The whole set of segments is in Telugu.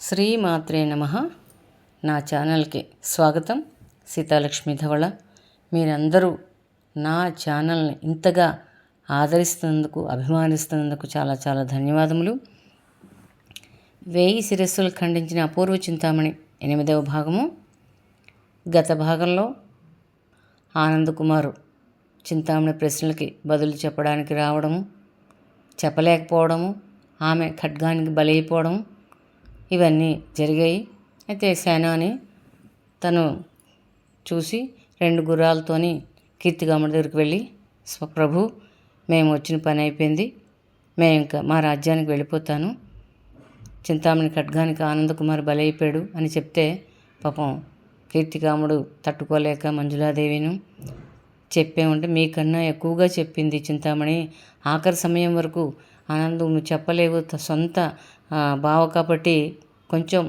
శ్రీమాత్రే నమ. నా ఛానల్కి స్వాగతం. సీతాలక్ష్మి ధవళ. మీరందరూ నా ఛానల్ని ఇంతగా ఆదరిస్తున్నందుకు అభిమానిస్తున్నందుకు చాలా చాలా ధన్యవాదములు. వేయి శిరస్సులు ఖండించిన అపూర్వ చింతామణి ఎనిమిదవ భాగము. గత భాగంలో ఆనందకుమారు చింతామణి ప్రశ్నలకి బదులు చెప్పడానికి రావడము చెప్పలేకపోవడము ఆమె ఖడ్గానికి బలైపోవడం ఇవన్నీ జరిగాయి. అయితే సేనాని తను చూసి రెండు గుర్రాలతోని కీర్తిగాముడి దగ్గరికి వెళ్ళి ప్రభు మేము వచ్చిన పని అయిపోయింది. మేము ఇంకా మా రాజ్యానికి వెళ్ళిపోతాను. చింతామణి ఖడ్గానికి ఆనందకుమార్ బలైపోయాడు అని చెప్తే పాపం కీర్తికాముడు తట్టుకోలేక మంజులాదేవిను చెప్పేమంటే మీకన్నా ఎక్కువగా చెప్పింది చింతామణి. ఆఖరి సమయం వరకు ఆనందం నువ్వు చెప్పలేవు సొంత బావ కాబట్టి కొంచెం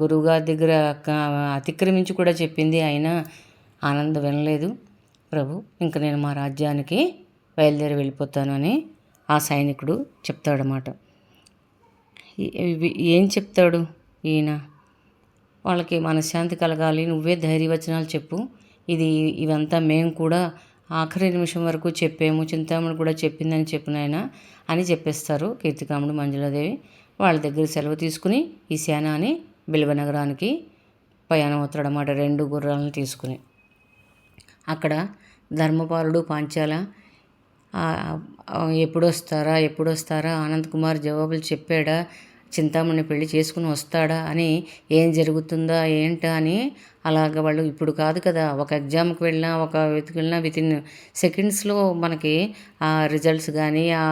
గురువుగారి దగ్గర అతిక్రమించి కూడా చెప్పింది అయినా ఆనందం వినలేదు. ప్రభు ఇంక నేను మా రాజ్యానికి బయలుదేరి వెళ్ళిపోతాను అని ఆ సైనికుడు చెప్తాడనమాట ఏం చెప్తాడు ఈయన? వాళ్ళకి మనశ్శాంతి కలగాలి నువ్వే ధైర్యవచనాలు చెప్పు. ఇది ఇవంతా మేము కూడా ఆఖరి నిమిషం వరకు చెప్పాము చింతామణి కూడా చెప్పిందని చెప్పిన ఆయన అని చెప్పేస్తారు కీర్తికాముడు మంజులాదేవి. వాళ్ళ దగ్గర సెలవు తీసుకుని ఈ సేనాని బిల్వ నగరానికి ప్రయాణం అవుతాడన్నమాట. రెండు గుర్రాలను తీసుకుని. అక్కడ ధర్మపాలుడు పాంచాల ఎప్పుడొస్తారా ఎప్పుడొస్తారా అనంత్ కుమార్ జవాబులు చెప్పాడా చింతామణి పెళ్ళి చేసుకుని వస్తాడా అని ఏం జరుగుతుందా ఏంటా అని అలాగ వాళ్ళు ఇప్పుడు కాదు కదా ఒక ఎగ్జామ్కి వెళ్ళినా ఒక వెతికి వెళ్ళినా విత్ ఇన్ సెకండ్స్లో మనకి ఆ రిజల్ట్స్ కానీ ఆ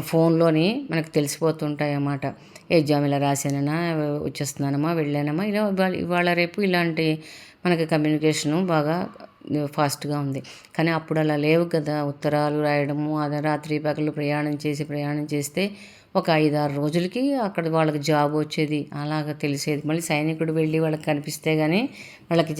ఫోన్లోని మనకు తెలిసిపోతుంటాయి అన్నమాట ఎగ్జామ్ ఇలా రాశానన్నా వచ్చేస్తున్నానమ్మా వెళ్ళానమ్మా ఇలా ఇవాళ ఇవాళ రేపు ఇలాంటి మనకి కమ్యూనికేషను బాగా ఫాస్ట్గా ఉంది. కానీ అప్పుడు అలా లేవు కదా ఉత్తరాలు రాయడము అదే రాత్రి పగలు ప్రయాణం చేసి ప్రయాణం చేస్తే ఒక ఐదారు రోజులకి అక్కడ వాళ్ళకి జాబ్ వచ్చేది. అలాగ తెలిసేది. మళ్ళీ సైనికుడు వెళ్ళి వాళ్ళకి కనిపిస్తే కానీ వాళ్ళకి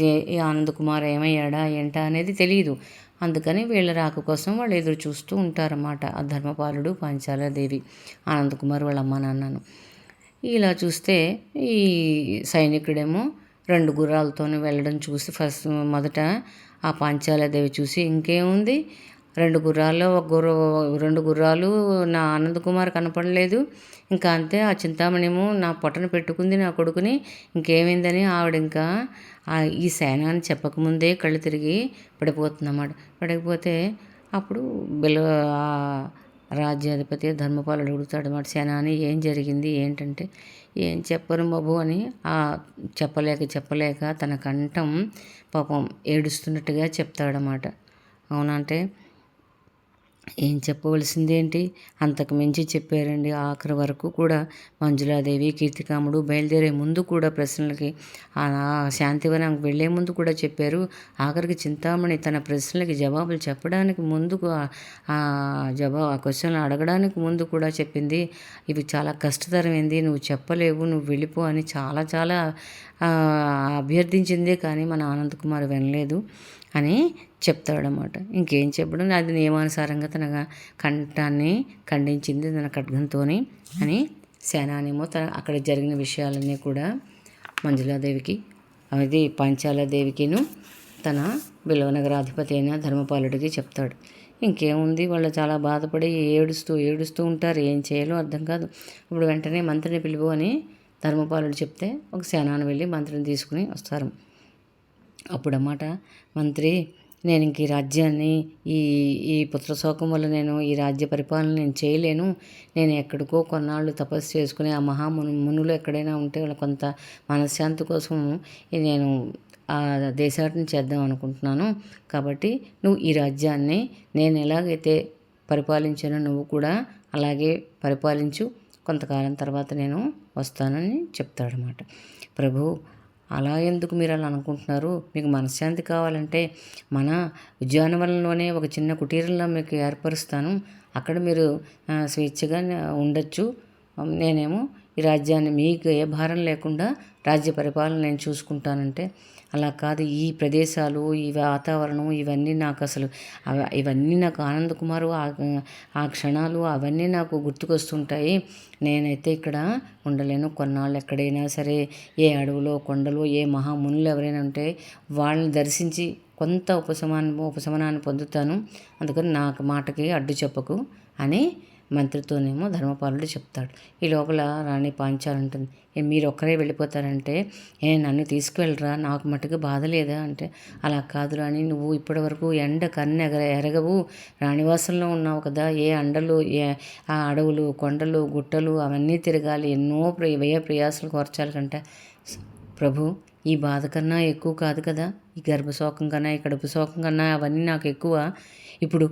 ఆనంద్ కుమార్ ఏమయ్యాడా ఏంటా అనేది తెలియదు అందుకని వీళ్ళ రాక కోసం వాళ్ళు ఎదురు చూస్తూ ఉంటారన్నమాట. ఆ ధర్మపాలుడు పాంచాలదేవి ఆనంద్ కుమార్ వాళ్ళ అమ్మ నాన్నను. ఇలా చూస్తే ఈ సైనికుడేమో రెండు గుర్రాలతోనే వెళ్ళడం చూసి ఫస్ట్ మొదట ఆ పాంచాలదేవి చూసి ఇంకేముంది? రెండు గుర్రాల్లో ఒక గుర్ర రెండు గుర్రాలు నా ఆనంద్ కుమార్ కనపడలేదు. ఇంకా అంతే ఆ చింతామణిము నా పొట్టన పెట్టుకుంది నా కొడుకుని. ఇంకేమైందని ఆవిడ ఇంకా ఈ సేనాన్ని చెప్పకముందే కళ్ళు తిరిగి పడిపోతుందన్నమాట. పడిపోతే అప్పుడు బిల ఆ రాజ్యాధిపతి ధర్మపాలుడు అడుగుతాడు మాట సేనాని ఏం జరిగింది? ఏంటంటే ఏం చెప్పరు బాబు అని. ఆ చెప్పలేక చెప్పలేక తన కంఠం పాపం ఏడుస్తున్నట్టుగా చెప్తాడనమాట అవునంటే ఏం చెప్పవలసిందేంటి? అంతకు మించి చెప్పారండి. ఆఖరి వరకు కూడా మంజులాదేవి కీర్తికాముడు బయలుదేరే ముందు కూడా ప్రశ్నలకి ఆ శాంతివనంకి వెళ్ళే ముందు కూడా చెప్పారు. ఆఖరికి చింతామణి తన ప్రశ్నలకి జవాబులు చెప్పడానికి ముందుకు జవాబు ఆ క్వశ్చన్లు అడగడానికి ముందు కూడా చెప్పింది. ఇవి చాలా కష్టతరమైంది నువ్వు చెప్పలేవు నువ్వు వెళ్ళిపో అని చాలా చాలా అభ్యర్థించింది అభ్యర్థించిందే. కానీ మన ఆనంద్ కుమార్ వినలేదు అని చెప్తాడనమాట. ఇంకేం చెప్పడం. అది నియమానుసారంగా తన కంఠాన్ని ఖండించింది తన ఖడ్గంతోని అని సేనానేమో తన అక్కడ జరిగిన విషయాలన్నీ కూడా మంజులాదేవికి అది పాంచాలదేవికిను తన బిలవనగరాధిపతి అయిన ధర్మపాలుడికి చెప్తాడు. ఇంకేముంది? వాళ్ళు చాలా బాధపడి ఏడుస్తూ ఏడుస్తూ ఉంటారు. ఏం చేయాలో అర్థం కాదు. ఇప్పుడు వెంటనే మంత్రిని పిలువు అని ధర్మపాలుడు చెప్తే ఒక సేనాని వెళ్ళి మంత్రిని తీసుకుని వస్తారు. అప్పుడన్నమాట మంత్రి నేను ఇంక ఈ రాజ్యాన్ని ఈ ఈ పుత్రశోకం వల్ల నేను ఈ రాజ్య పరిపాలన నేను చేయలేను. నేను ఎక్కడికో కొన్నాళ్ళు తపస్సు చేసుకుని ఆ మహామును మునులు ఎక్కడైనా ఉంటే వాళ్ళ కొంత మనశ్శాంతి కోసం నేను ఆ దేశాటన చేద్దాం అనుకుంటున్నాను. కాబట్టి నువ్వు ఈ రాజ్యాన్ని నేను ఎలాగైతే పరిపాలించానో నువ్వు కూడా అలాగే పరిపాలించు. కొంతకాలం తర్వాత నేను వస్తానని చెప్తాడనమాట ప్రభు అలా ఎందుకు మీరు అలా అనుకుంటున్నారు? మీకు మనశ్శాంతి కావాలంటే మన ఉద్యానవనంలోనే ఒక చిన్న కుటీరంలో మీకు ఏర్పరుస్తాను. అక్కడ మీరు స్వేచ్ఛగా ఉండొచ్చు. నేనేమో ఈ రాజ్యాన్ని మీకు ఏ భారం లేకుండా రాజ్య పరిపాలన నేను చూసుకుంటానంటే అలా కాదు. ఈ ప్రదేశాలు ఈ వాతావరణం ఇవన్నీ నాకు అసలు అవ- ఇవన్నీ నాకు ఆనంద్ కుమారు ఆ ఆ క్షణాలు అవన్నీ నాకు గుర్తుకొస్తుంటాయి. నేనైతే ఇక్కడ ఉండలేను. కొన్నాళ్ళు ఎక్కడైనా సరే ఏ అడవులో కొండలో ఏ మహామునులు ఎవరైనా ఉంటే వాళ్ళని దర్శించి కొంత ఉపశమనం ఉపశమనాన్ని పొందుతాను. అందుకని నాకు మాటకి అడ్డు చెప్పకు అని మంత్రితోనేమో ధర్మపాలుడు చెప్తాడు. ఈ లోపల రాణి పాంచాలు ఉంటుంది మీరు ఒక్కరే వెళ్ళిపోతారంటే ఏ నన్ను తీసుకువెళ్ళరా నాకు మటుకు బాధ లేదా? అంటే అలా కాదు రాణి నువ్వు ఇప్పటి వరకు ఎండ కన్ను ఎగర ఎరగవు. రాణివాసంలో ఉన్నావు కదా ఏ అండలు ఏ ఆ అడవులు కొండలు గుట్టలు అవన్నీ తిరగాలి. ఎన్నో వ్యయ ప్రయాసాలు కోర్చాలి కంటే. ప్రభు ఈ బాధ కన్నా ఎక్కువ కాదు కదా. ఈ గర్భశోకం కన్నా ఈ కడుపు శోకం కన్నా అవన్నీ నాకు ఎక్కువ. ఇప్పుడు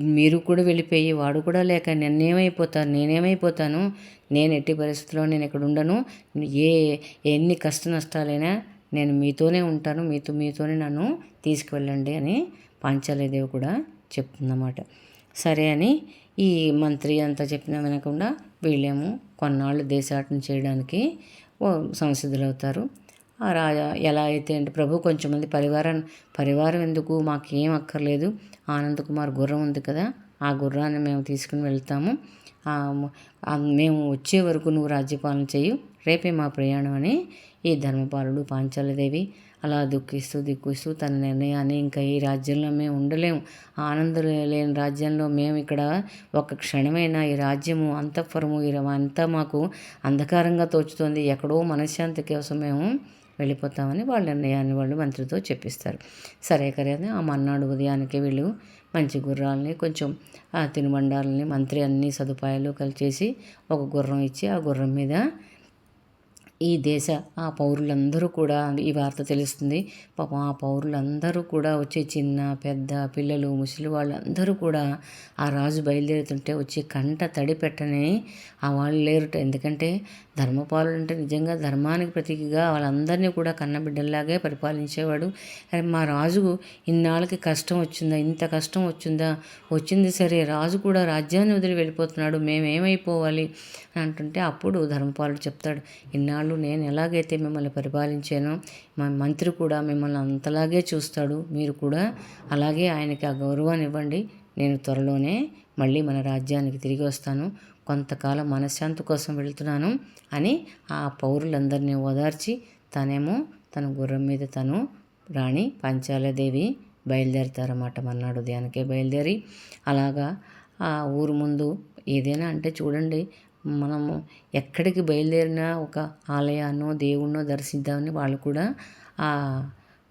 మీరు కూడా వెళ్ళిపోయి వాడు కూడా లేక నేనేమైపోతాను నేనేమైపోతాను నేను ఎట్టి పరిస్థితుల్లో నేను ఇక్కడ ఉండను ఏ ఎన్ని కష్ట నష్టాలైనా నేను మీతోనే ఉంటాను మీతో మీతోనే నన్ను తీసుకువెళ్ళండి అని పాంచాలదేవి కూడా చెప్తుందన్నమాట. సరే అని ఈ మంత్రి అంతా చెప్పినా వినకుండా వీళ్ళేమో కొన్నాళ్ళు దేశాటన చేయడానికి సంసిద్ధులవుతారు. రాజా ఎలా అయితే అంటే ప్రభు కొంచెం మంది పరివారం పరివారం ఎందుకు? మాకేం అక్కర్లేదు. ఆనంద్ కుమార్ గుర్రం ఉంది కదా ఆ గుర్రాన్ని మేము తీసుకుని వెళ్తాము. మేము వచ్చే వరకు నువ్వు రాజ్యపాలన చేయు రేపే మా ప్రయాణం అని ఈ ధర్మపాలుడు పాంచాలదేవి అలా దుఃఖిస్తూ దిక్కుస్తూ తన నిర్ణయాన్ని ఇంకా ఈ రాజ్యంలో మేము ఉండలేము. ఆనందం లేని రాజ్యంలో మేము ఇక్కడ ఒక క్షణమైనా ఈ రాజ్యము అంతఃపురము ఈ అంతా మాకు అంధకారంగా తోచుతోంది. ఎక్కడో మనశ్శాంతి కోసం మేము వెళ్ళిపోతామని వాళ్ళ నిర్ణయాన్ని వాళ్ళు మంత్రితో చెప్పిస్తారు. సరే కదా ఆ మన్నాడు ఉదయానికి వీళ్ళు. మంచి గుర్రాలని కొంచెం ఆ తినుబండాలని మంత్రి అన్ని సదుపాయాలు కలిచేసి ఒక గుర్రం ఇచ్చి ఆ గుర్రం మీద ఈ దేశ ఆ పౌరులందరూ కూడా ఈ వార్త తెలుస్తుంది. పాపం ఆ పౌరులందరూ కూడా వచ్చే చిన్న పెద్ద పిల్లలు ముసలి వాళ్ళందరూ కూడా ఆ రాజు బయలుదేరుతుంటే వచ్చి కంట తడి పెట్టని ఆ వాళ్ళు లేరుట. ఎందుకంటే ధర్మపాలుడు అంటే నిజంగా ధర్మానికి ప్రతీకగా వాళ్ళందరినీ కూడా కన్నబిడ్డల్లాగే పరిపాలించేవాడు. మా రాజు ఇన్నాళ్ళకి కష్టం వచ్చిందా? ఇంత కష్టం వచ్చిందా? వచ్చింది సరే రాజు కూడా రాజ్యాన్ని వదిలి వెళ్ళిపోతున్నాడు. మేమేమైపోవాలి? అంటుంటే అప్పుడు ధర్మపాలుడు చెప్తాడు ఇన్నాళ్ళు నేను ఎలాగైతే మిమ్మల్ని పరిపాలించానో మా మంత్రి కూడా మిమ్మల్ని అంతలాగే చూస్తాడు. మీరు కూడా అలాగే ఆయనకి ఆ గౌరవాన్ని ఇవ్వండి. నేను త్వరలోనే మళ్ళీ మన రాజ్యానికి తిరిగి వస్తాను. కొంతకాలం మనశ్శాంతి కోసం వెళ్తున్నాను అని ఆ పౌరులందరినీ ఓదార్చి తనేమో తన గుర్రం మీద తను రాణి పంచాలదేవి బయలుదేరతారన్నమాట మన్నాడు ఉదయానికే బయలుదేరి అలాగా ఆ ఊరు ముందు ఏదైనా అంటే చూడండి మనము ఎక్కడికి బయలుదేరినా ఒక ఆలయాన్నో దేవుణ్ణో దర్శిద్దామని వాళ్ళు కూడా ఆ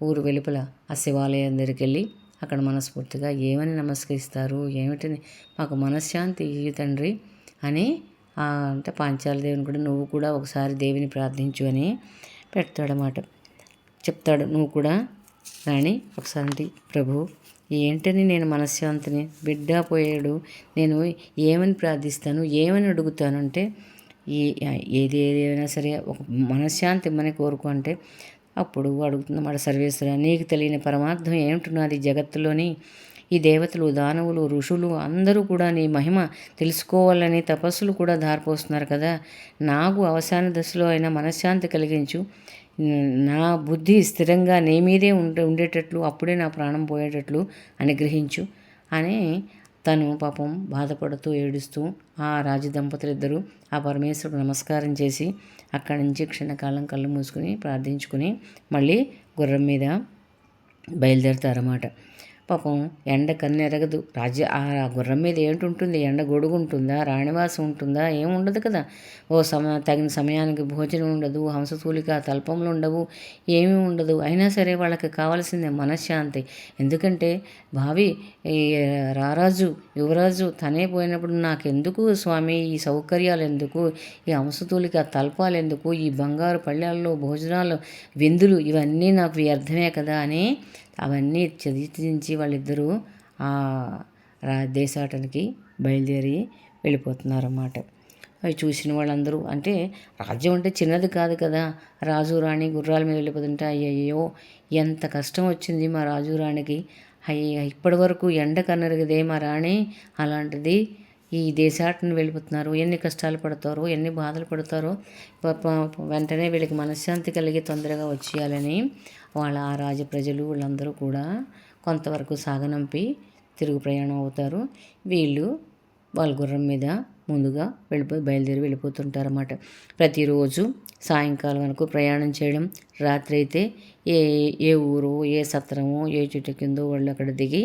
ఊరు వెలుపల ఆ శివాలయం దగ్గరికి వెళ్ళి అక్కడ మనస్ఫూర్తిగా ఏమని నమస్కరిస్తారు ఏమిటని మాకు మనశ్శాంతి ఇయ్యి తండ్రి అని అంటే పాంచాల దేవుని కూడా నువ్వు కూడా ఒకసారి దేవిని ప్రార్థించు అని పెడతాడనమాట చెప్తాడు. నువ్వు కూడా రాణి ఒకసారి ప్రభు. ఏంటని నేను మనశ్శాంతిని? బిడ్డ పోయాడు. నేను ఏమని ప్రార్థిస్తాను? ఏమని అడుగుతాను అంటే ఈ ఏది ఏదైనా సరే ఒక మనశ్శాంతి ఇమ్మని కోరుకుంటే అప్పుడు అడుగుతున్నమాట సర్వేశ్వర నీకు తెలియని పరమార్థం ఏమిటున్నది? జగత్తులోని ఈ దేవతలు దానవులు ఋషులు అందరూ కూడా నీ మహిమ తెలుసుకోవాలని తపస్సులు కూడా దారిపోస్తున్నారు కదా. నాకు అవసాన దశలో అయినా మనశ్శాంతి కలిగించు. నా బుద్ధి స్థిరంగా నీ మీదే ఉండే ఉండేటట్లు అప్పుడే నా ప్రాణం పోయేటట్లు అనుగ్రహించు అని తను పాపం బాధపడుతూ ఏడుస్తూ ఆ రాజ దంపతులిద్దరూ ఆ పరమేశ్వరుడు నమస్కారం చేసి అక్కడి నుంచి క్షణకాలం కళ్ళు మూసుకుని ప్రార్థించుకుని మళ్ళీ గుర్రం మీద బయలుదేరుతారన్నమాట. పాపం ఎండ కన్నెరగదు. రాజ్య ఆ గుర్రం మీద ఏంటి ఉంటుంది ఎండ గొడుగు ఉంటుందా రాణివాసం ఉంటుందా? ఏం ఉండదు కదా. ఓ సమ తగిన సమయానికి భోజనం ఉండదు. హంసతూలిక తల్పములు ఉండవు. ఏమీ ఉండదు. అయినా సరే వాళ్ళకి కావాల్సిందే మనశ్శాంతి. ఎందుకంటే భావి ఈ రారాజు యువరాజు తనే పోయినప్పుడు నాకెందుకు స్వామి? ఈ సౌకర్యాలు ఎందుకు ఈ హంసతూలిక తల్పాలు ఎందుకు ఈ బంగారు పళ్ళాల్లో భోజనాలు విందులు ఇవన్నీ నాకు వ్యర్థమే కదా అని అవన్నీ చదివించి వాళ్ళిద్దరూ ఆ దేశాటనికి బయలుదేరి వెళ్ళిపోతున్నారన్నమాట. అవి చూసిన వాళ్ళందరూ అంటే రాజ్యం అంటే చిన్నది కాదు కదా. రాజు రాణి గుర్రాల మీద వెళ్ళిపోతుంటే అయ్యయ్యో ఎంత కష్టం వచ్చింది మా రాజు రాణికి. అయ్యి ఇప్పటి వరకు ఎండ కన్నరగదే మా రాణి. అలాంటిది ఈ దేశాటన వెళ్ళిపోతున్నారు. ఎన్ని కష్టాలు పడతారో ఎన్ని బాధలు పడతారో వెంటనే వీళ్ళకి మనశ్శాంతి కలిగి తొందరగా వచ్చేయాలని వాళ్ళ ఆ రాజ ప్రజలు వీళ్ళందరూ కూడా కొంతవరకు సాగనంపి తిరుగు ప్రయాణం అవుతారు. వీళ్ళు వాళ్ళ గుర్రం మీద ముందుగా వెళ్ళిపో బయలుదేరి వెళ్ళిపోతుంటారన్నమాట. ప్రతిరోజు సాయంకాలం వరకు ప్రయాణం చేయడం రాత్రి అయితే ఏ ఏ ఊరు ఏ సత్రము ఏ చెట్టు కిందో వాళ్ళు అక్కడ దిగి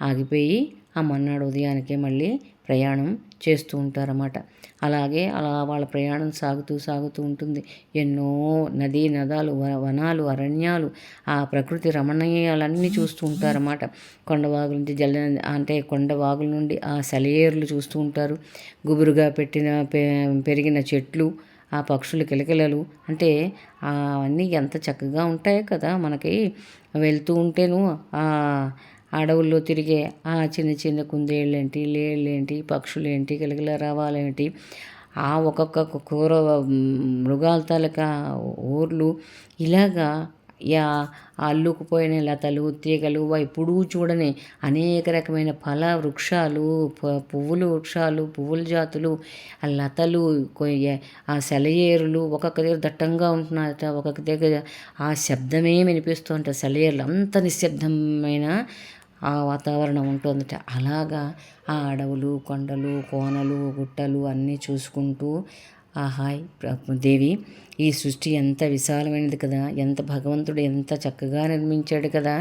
ఆగిపోయి ఆ మన్నాడు ఉదయానికే మళ్ళీ ప్రయాణం చేస్తూ ఉంటారన్నమాట. అలాగే అలా వాళ్ళ ప్రయాణం సాగుతూ సాగుతూ ఉంటుంది. ఎన్నో నదీ నదాలు వనాలు అరణ్యాలు ఆ ప్రకృతి రమణీయాలన్నీ చూస్తూ ఉంటారన్నమాట. కొండవాగుల నుంచి జల అంటే కొండవాగుల నుండి ఆ సెలయేర్లు చూస్తూ ఉంటారు. గుబురుగా పెట్టిన పెరిగిన చెట్లు ఆ పక్షులు కిలకిలలు అంటే అవన్నీ ఎంత చక్కగా ఉంటాయో కదా మనకి వెళ్తూ ఉంటేను అడవుల్లో తిరిగే ఆ చిన్న చిన్న కుందేళ్ళేంటి లేళ్ళేంటి పక్షులేంటి గిలగిల రవాలేంటి ఆ ఒక్కొక్క కూర మృగాల తాలూకా ఊర్లు ఇలాగా యా అల్లుకుపోయిన లతలు తీగలు ఎప్పుడూ చూడని అనేక రకమైన ఫల వృక్షాలు పువ్వులు వృక్షాలు పువ్వుల జాతులు ఆ లతలు ఆ సెలయేరులు ఒక్కొక్క దగ్గర దట్టంగా ఉంటున్నారట ఒక్కొక్క దగ్గర ఆ శబ్దమే వినిపిస్తూ ఉంటారు సెలయేరులు. అంత నిశ్శబ్దమైన ఆ వాతావరణం ఉంటుందట. అలాగా ఆ అడవులు కొండలు కోనలు గుట్టలు అన్నీ చూసుకుంటూ హాయ్ దేవి ఈ సృష్టి ఎంత విశాలమైనది కదా ఎంత భగవంతుడు ఎంత చక్కగా నిర్మించాడు కదా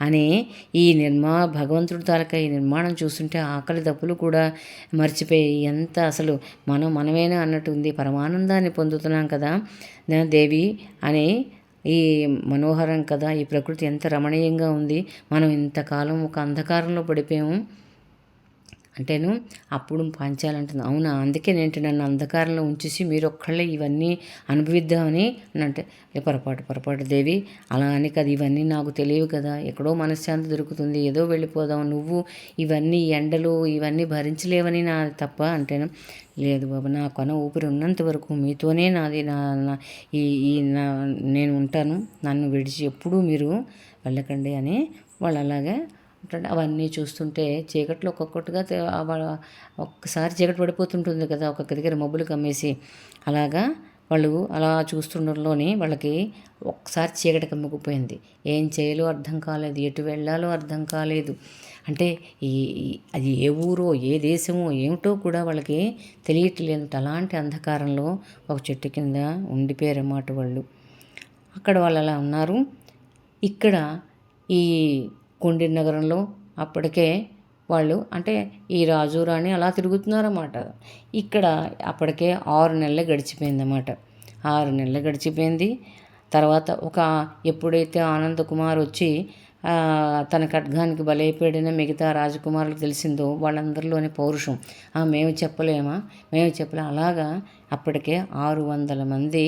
అని ఈ నిర్మా భగవంతుడి తాలూకా ఈ నిర్మాణం చూస్తుంటే ఆకలి దప్పులు కూడా మర్చిపోయి ఎంత అసలు మనం మనమేనా అన్నట్టు ఉంది పరమానందాన్ని పొందుతున్నాం కదా దేవి అని ఈ మనోహరం కదా ఈ ప్రకృతి ఎంత రమణీయంగా ఉంది. మనం ఇంతకాలం ఒక అంధకారంలో పడిపోయాము. అంటేను అప్పుడు పంచాలంటుంది. అవునా? అందుకే నేను నన్ను అంధకారంలో ఉంచేసి మీరు ఒక్కళ్ళే ఇవన్నీ అనుభవిద్దామని అంటే పొరపాటు పొరపాటు దేవి. అలా అని కదా ఇవన్నీ నాకు తెలియవు కదా. ఎక్కడో మనశ్శాంతి దొరుకుతుంది. ఏదో వెళ్ళిపోదాం. నువ్వు ఇవన్నీ ఎండలు ఇవన్నీ భరించలేవని నా తప్ప అంటేను లేదు బాబు నా కొన ఊపిరి ఉన్నంత వరకు మీతోనే నాది నా ఈ ఈ నా నేను ఉంటాను. నన్ను విడిచి ఎప్పుడూ మీరు వెళ్ళకండి అని వాళ్ళు అలాగే అవన్నీ చూస్తుంటే చీకట్లో ఒక్కొక్కటిగా ఒక్కసారి చీకటి పడిపోతుంటుంది కదా ఒక్కొక్క దగ్గర మబ్బులు కమ్మేసి. అలాగా వాళ్ళు అలా చూస్తుండడంలోనే వాళ్ళకి ఒక్కసారి చీకటి కమ్ముకుపోయింది. ఏం చేయాలో అర్థం కాలేదు. ఎటు వెళ్ళాలో అర్థం కాలేదు. అంటే ఈ అది ఏ ఊరో ఏ దేశమో ఏమిటో కూడా వాళ్ళకి తెలియట్లేదు అలాంటి అంధకారంలో ఒక చెట్టు కింద ఉండిపోయారన్నమాట వాళ్ళు. అక్కడ వాళ్ళు అలా ఉన్నారు. ఇక్కడ ఈ కొండి నగరంలో అప్పటికే వాళ్ళు అంటే ఈ రాజు రాణి అలా తిరుగుతున్నారన్నమాట. ఇక్కడ అప్పటికే ఆరు నెలలు గడిచిపోయిందన్నమాట. ఆరు నెలలు గడిచిపోయింది. తర్వాత ఒక ఎప్పుడైతే ఆనంద్ కుమార్ వచ్చి తన ఖడ్గానికి బలైపోయిన మిగతా రాజకుమారులకు తెలిసిందో వాళ్ళందరిలోని పౌరుషం. మేము చెప్పలేమా? మేము చెప్పలే. అలాగా అప్పటికే ఆరు వందల మంది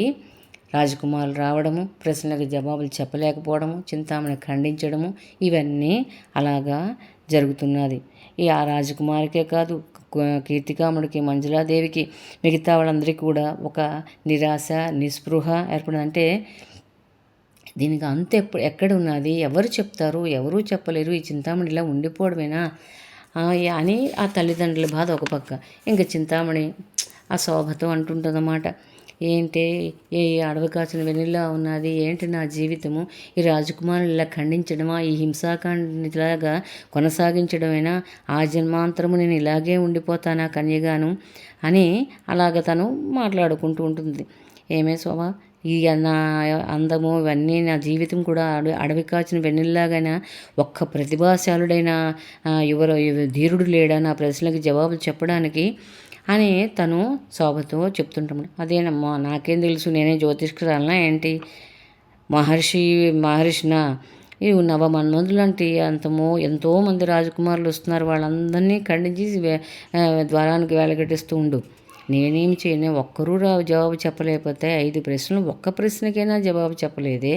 రాజకుమారులు రావడము ప్రశ్నలకు జవాబులు చెప్పలేకపోవడము చింతామణి ఖండించడము ఇవన్నీ అలాగా జరుగుతున్నది. ఈ ఆ రాజకుమారికే కాదు కీర్తికాముడికి మంజులాదేవికి మిగతా వాళ్ళందరికీ కూడా ఒక నిరాశ నిస్పృహ ఏర్పడిందంటే దీనికి అంత ఎప్పుడు ఎక్కడ ఉన్నది? ఎవరు చెప్తారు? ఎవరూ చెప్పలేరు? ఈ చింతామణి ఇలా ఉండిపోవడమేనా? అని ఆ తల్లిదండ్రుల బాధ ఒక పక్క. ఇంకా చింతామణి ఆ శోభతో అంటుంటుందన్నమాట ఏంటి ఏ అడవి కాచిన వెనుల్లా ఉన్నది ఏంటి నా జీవితము? ఈ రాజకుమారులు ఇలా ఖండించడమా? ఈ హింసాకాండిలాగా కొనసాగించడమేనా? ఆ జన్మాంతరము నేను ఇలాగే ఉండిపోతానా కన్యగాను? అని అలాగ తను మాట్లాడుకుంటూ ఉంటుంది. ఏమే శోభ ఈ నా అందము ఇవన్నీ నా జీవితం కూడా అడవి అడవి కాచిన వెన్నెల్లాగైనా ఒక్క ప్రతిభాశాలుడైన ఎవరు ధీరుడు లేడా? నా ప్రశ్నలకు జవాబులు చెప్పడానికి అని తను శోభతో చెప్తుంటాము అదేనమ్మా నాకేం తెలుసు నేనే జ్యోతిష్కురాలనా ఏంటి? మహర్షి మహర్షిన ఈ నవమన్మంతులు లాంటి అంతమో ఎంతోమంది రాజకుమారులు వస్తున్నారు. వాళ్ళందరినీ ఖండించి ద్వారానికి వేలగట్టిస్తూ ఉండు. నేనేం చేయను ఒక్కరూ జవాబు చెప్పలేకపోతే ఐదు ప్రశ్నలు ఒక్క ప్రశ్నకైనా జవాబు చెప్పలేదే.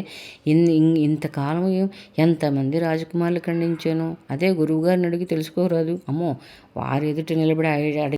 ఇన్ ఇంతకాలం ఎంతమంది రాజకుమారులు ఖండించాను? అదే గురువుగారిని అడిగి తెలుసుకోరాదు. అమ్మో వారు ఎదుట నిలబడి